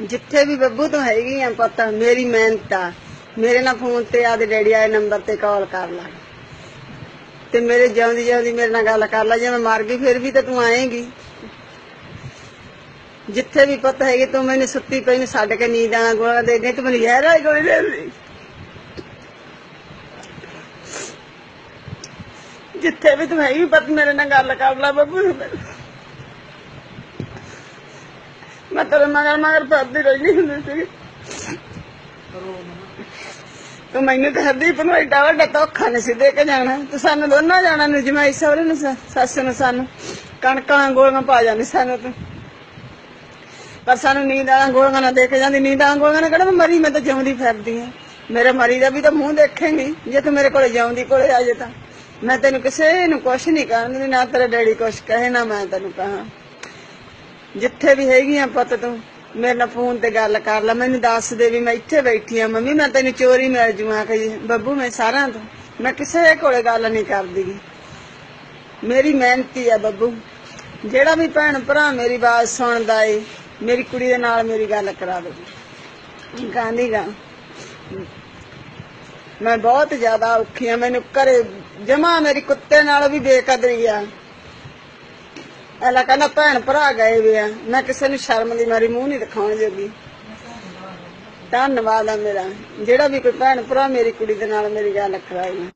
ਜਿੱਥੇ ਵੀ ਬੱਬੂ ਤੂੰ ਹੈਗੀ ਆ ਪੁੱਤ, ਮੇਰੀ ਮਿਹਨਤ ਆ। ਮੇਰੇ ਨਾਲ ਫੋਨ ਤੇ ਆਦੇ ਡੈਡੀ ਆਏ ਨੰਬਰ ਤੇ ਕਾਲ ਕਰ ਲੈ। ਤੇ ਮੇਰੇ ਜਿਉਂਦੀ ਜਿਉਂਦੀ ਮੇਰੇ ਨਾਲ ਗੱਲ ਕਰ ਲੈ, ਜੇ ਮੈਂ ਮਰ ਗਈ, ਫਿਰ ਵੀ ਤਾਂ ਤੂੰ ਆਏਂਗੀ। ਜਿੱਥੇ ਵੀ ਪੁੱਤ ਹੈਗੀ, ਤੂੰ ਮੈਨੂੰ ਸੁੱਤੀ ਪਈ ਨੂੰ ਛੱਡ ਕੇ ਨੀਂਦ ਆਣਾ ਗੋਲਾ ਦੇ ਦੇ, ਤੂੰ ਮੈਨੂੰ ਯਾਰਾ ਹੀ ਕੋਈ ਦੇ ਦੇ। ਜਿੱਥੇ ਵੀ ਤੂੰ ਹੈਗੀ, ਪੁੱਤ, ਮੇਰੇ ਨਾਲ ਗੱਲ ਕਰ ਲੈ ਬੱਬੂ ਮੈਂ ਤੇਰੇ ਮਗਰ ਮਗਰ ਫਿਰਦੀ ਰਹਿੰਦੀ ਹੁੰਦੀ ਸੀ ਤੂੰ ਮੈਨੂੰ ਤਾਂ ਹਰਦੀਪ ਨੂੰ ਏਡਾ ਵੱਡਾ ਧੋਖਾ ਨਹੀਂ ਸੀ ਦੇ ਕੇ ਜਾਣਾ। ਤੇ ਸਾਨੂੰ ਦੋਨਾਂ ਜਾਣਾ ਨੂੰ ਜਮਾਈ, ਸਹੁਰੇ ਨੂੰ ਸੱਸ ਨੂੰ ਸਾਨੂੰ। ਕਣਕਾਂ ਗੋਲੀਆਂ ਪਾ ਜਾਂਦੀ ਸਾਨੂੰ ਤੂੰ। ਪਰ ਸਾਨੂੰ ਨੀਂਦ ਆਲਾ ਗੋਲੀਆਂ ਨਾ ਦੇ ਕੇ ਜਾਂਦੀ। ਨੀਂਦ ਆਲਾ ਗੋਲੀਆਂ ਨੇ ਕਿਹੜਾ ਮਰੀ, ਮੈਂ ਤਾਂ ਜਿਉਂਦੀ ਫਿਰਦੀ ਆ ਮੇਰੇ ਮਰੀ ਦਾ ਵੀ ਤਾਂ ਮੂੰਹ ਦੇਖੇਂਗੀ। ਜੇ ਤੂੰ ਮੇਰੇ ਕੋਲੇ ਜਿਉਂਦੀ ਕੋਲੇ ਆ ਜੇ ਤਾਂ। ਮੈਂ ਤੈਨੂੰ ਕਿਸੇ ਨੂੰ ਕੁਛ ਨਹੀਂ ਕਰਨ ਨਾ ਤੇਰਾ ਡੈਡੀ ਕੁਛ ਕਹੇ, ਨਾ ਮੈਂ ਤੈਨੂੰ ਕਹਾਂ। ਜਿੱਥੇ ਵੀ ਹੈਗੀ ਆ ਪੁੱਤ ਤੂੰ, ਮੇਰੇ ਨਾਲ ਫੋਨ ਤੇ ਗੱਲ ਕਰ ਲੈ, ਮੈਨੂੰ ਦੱਸ ਦੇ ਵੀ ਮੈਂ ਇੱਥੇ ਬੈਠੀ ਆ, ਮੰਮੀ ਮੈਂ ਤੈਨੂੰ ਚੋਰੀ ਮਿਲ ਜੂਆਂ ਕਿ ਬੱਬੂ ਮੈਂ ਸਾਰਿਆਂ ਤੋਂ, ਮੈਂ ਕਿਸੇ ਕੋਲੇ ਗੱਲ ਨਹੀਂ ਕਰਦੀ। ਗੀ। ਮੇਰੀ ਮਿਹਨਤੀ ਆ ਬੱਬੂ, ਜਿਹੜਾ ਵੀ ਭੈਣ ਭਰਾ ਮੇਰੀ ਆਵਾਜ਼ ਸੁਣਦਾ ਏ, ਮੇਰੀ ਕੁੜੀ ਦੇ ਨਾਲ ਮੇਰੀ ਗੱਲ ਕਰਾ ਦੇ ਗਾਂਧੀ ਗਾ। ਮੈਂ ਬਹੁਤ ਜ਼ਿਆਦਾ ਔਖੀ ਆ, ਮੈਨੂੰ ਘਰੇ ਜਮਾ ਮੇਰੀ ਕੁੱਤੇ ਨਾਲ ਵੀ ਬੇਕਦਰੀ ਆ। ਐਲਾ ਕਹਿੰਦਾ ਭੈਣ ਭਰਾ ਗਏ ਵੇ ਆ। ਮੈਂ ਕਿਸੇ ਨੂੰ ਸ਼ਰਮ ਦੀ ਮਾਰੀ ਮੂੰਹ ਨਹੀਂ ਦਿਖਾਉਣ ਜੋਗੀ। ਧੰਨਵਾਦ ਆ ਮੇਰਾ। ਜਿਹੜਾ ਵੀ ਕੋਈ ਭੈਣ ਭਰਾ ਮੇਰੀ ਕੁੜੀ ਦੇ ਨਾਲ ਮੇਰੀ ਗੱਲ ਕਰਾਈ